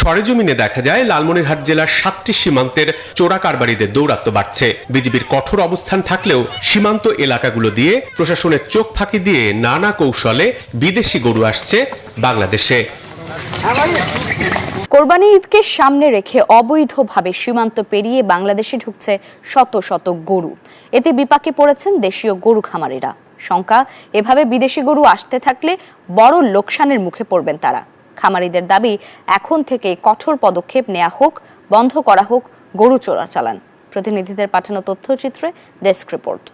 সরেজমিনে দেখা যায়, লালমনিরহাট জেলার সাতটি সীমান্তের চোরা কারবারিদের দৌরাত্ম্য বাড়ছে। বিজিবির কঠোর অবস্থান থাকলেও সীমান্ত এলাকাগুলো দিয়ে প্রশাসনের চোখ ফাঁকি দিয়ে নানা কৌশলে বিদেশি গরু আসছে বাংলাদেশে। কোরবানি ঈদকে সামনে রেখে অবৈধভাবে সীমান্ত পেরিয়ে বাংলাদেশে ঢুকছে শত শত গরু। এতে বিপাকে পড়েছেন দেশীয় গরু খামারিরা। শঙ্কা, এভাবে বিদেশি গরু আসতে থাকলে বড় লোকসানের মুখে পড়বেন তারা। খামারিদের দাবি, এখন থেকে কঠোর পদক্ষেপ নেওয়া হোক, বন্ধ করা হোক, গরু চোরাচালান প্রতিনিধিদের পাঠানো তথ্যচিত্রে ডেস্ক রিপোর্ট।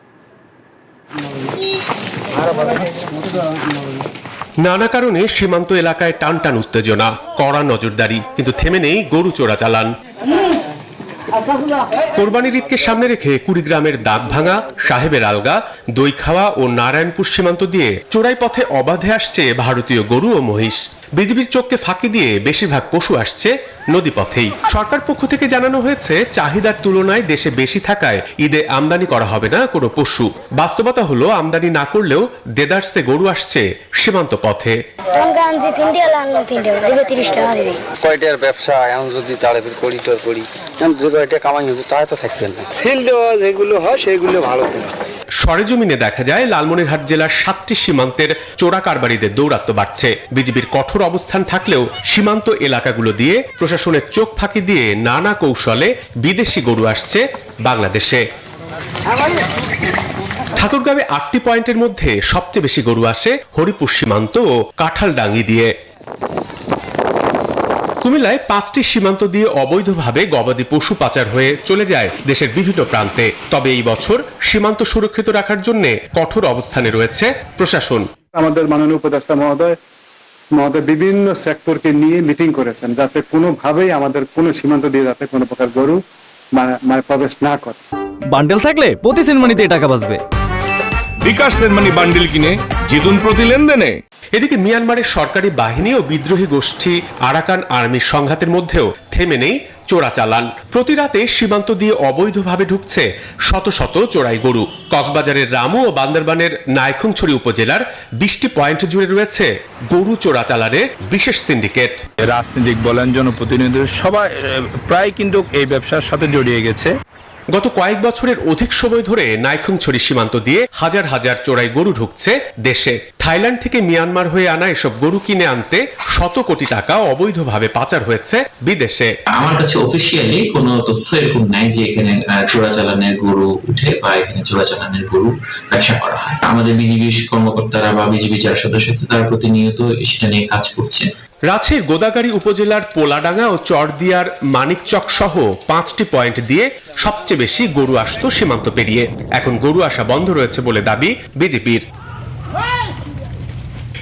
নানা কারণে সীমান্ত এলাকায় টান টান উত্তেজনা, কড়া নজরদারি, কিন্তু থেমে নেই গরু চোরা চালান। কোরবানির ঈদকে সামনে রেখে কুড়িগ্রামের দাঁত ভাঙা সাহেবের আলগা দই খাওয়া ও নারায়ণপুর সীমান্ত দিয়ে চোরাই পথে অবাধে আসছে ভারতীয় গরু ও মহিষ। বিজিবির চোখকে ফাঁকি দিয়ে বেশিরভাগ পশু আসছে নদীপথেই। সরকার পক্ষ থেকে জানানো হয়েছে চাহিদার তুলনায় দেশে বেশি থাকায় ঈদে আমদানি করা হবে না কোনো পশু। বাস্তবতা হলো আমদানি না করলেও দেদারসে গরু আসছে সীমান্ত পথে। কয়টার ব্যবসা এখন যদি তাড়াতাড়ি করি তো করি। যে কয়টা কামাই হবে তাই তো থাকবেন না। সেল দেওয়া যেগুলো হয় সেগুলো ভালো সরেজমিনে দেখা যায়, লালমনিরহাট জেলার সাতটি সীমান্তের চোরা কারবারিদের দৌরাত্ম্য বাড়ছে। বিজিবির কঠোর অবস্থান থাকলেও সীমান্ত এলাকাগুলো দিয়ে প্রশাসনের চোখ ফাঁকি দিয়ে নানা কৌশলে বিদেশি গরু আসছে বাংলাদেশে। ঠাকুরগাঁবে আটটি পয়েন্টের মধ্যে সবচেয়ে বেশি গরু আসে হরিপুর সীমান্ত ও কাঁঠালডাঙ্গি দিয়ে। কুমিল্লায় পাঁচটি সীমান্ত দিয়ে অবৈধভাবে গবাদি পশু পাচার হয়ে চলে যায় দেশের বিভিন্ন প্রান্তে। তবে এই বছর সীমান্ত সুরক্ষিত রাখার জন্য কঠোর অবস্থানে রয়েছে প্রশাসন। আমাদের মাননীয় উপদেষ্টা মহোদয় মহোদয় বিভিন্ন সেক্টরকে নিয়ে মিটিং করেছেন যাতে কোনোভাবেই আমাদের কোনো সীমান্ত দিয়ে যাতে কোনো প্রকার গরু মানে প্রবেশ না করে। বান্ডেল থাকলে প্রতি সেনমানিতে টাকা বাঁচবে। বিকাশ সেনমানি বান্ডিল কিনে জিতুন প্রতি লেনদেনে। এদিকে মিয়ানমারের সরকারি বাহিনী ও বিদ্রোহী গোষ্ঠী আরাকান আর্মির সংঘাতের মধ্যেও থেমে নেই চোরাচালান। প্রতি রাতে সীমান্ত দিয়ে অবৈধভাবে ঢুকছে শত শত চোরাই গরু। কক্সবাজারের রামু ও বান্দরবানের নাইখুংছড়ি উপজেলার বিশটি পয়েন্ট জুড়ে রয়েছে গরু চোরাচালানের বিশেষ সিন্ডিকেট। রাজনীতিক বলেন জনপ্রতিনিধি সবাই প্রায় কিন্তু এই ব্যবসার সাথে জড়িয়ে গেছে। গত কয়েক বছরের অধিক সময় ধরে নাইখুংছড়ি সীমান্ত দিয়ে হাজার হাজার চোরাই গরু ঢুকছে দেশে। থাইল্যান্ড থেকে মিয়ানমার হয়ে আনা এসব গরু কিনে আনতে শত কোটি টাকা অবৈধভাবে পাচার হয়েছে বিদেশে। আমার কাছে অফিসিয়ালি কোনো তথ্য এরকম নাই যে এখানে চোরাচালানের গরু উঠে বা এখানে চোরাচালানের গরু ব্যবসা করা হয়। আমাদের বিজিবি কর্মকর্তারা বা বিজিবি যারা সদস্য আছে, তারা প্রতিনিয়ত সেটা নিয়ে কাজ করছে। রাজশাহীর গোদাগাড়ি উপজেলার পোলাডাঙ্গা ও চরদিয়ার মানিকচক সহ পাঁচটি পয়েন্ট দিয়ে সবচেয়ে বেশি গরু আসতো সীমান্ত পেরিয়ে। এখন গরু আসা বন্ধ রয়েছে বলে দাবি বিজেপির।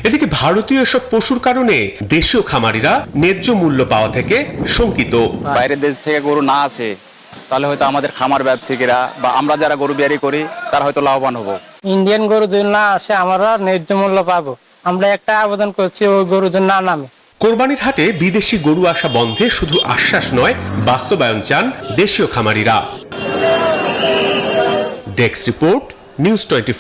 এদিকে ভারতীয় এসব পশুর কারণে দেশীয় খামারিরা ন্যায্য মূল্য পাওয়া থেকে শঙ্কিত। বাইরের দেশ থেকে গরু না আসে তাহলে হয়তো আমাদের খামার ব্যবসায়ীরা বা আমরা যারা গরু বিয়ারি করি তারা হয়তো লাভবান হব। ইন্ডিয়ান গরু যদি না আসে আমরা ন্যায্য মূল্য পাবো। আমরা একটা আবেদন করছি ওই গরু যদি না নামে। কোরবানির হাটে বিদেশি গরু আসা বন্ধে শুধু আশ্বাস নয়, বাস্তবায়ন চান দেশীয় খামারিরা। ডেক্স রিপোর্ট, নিউজ টোয়েন্টি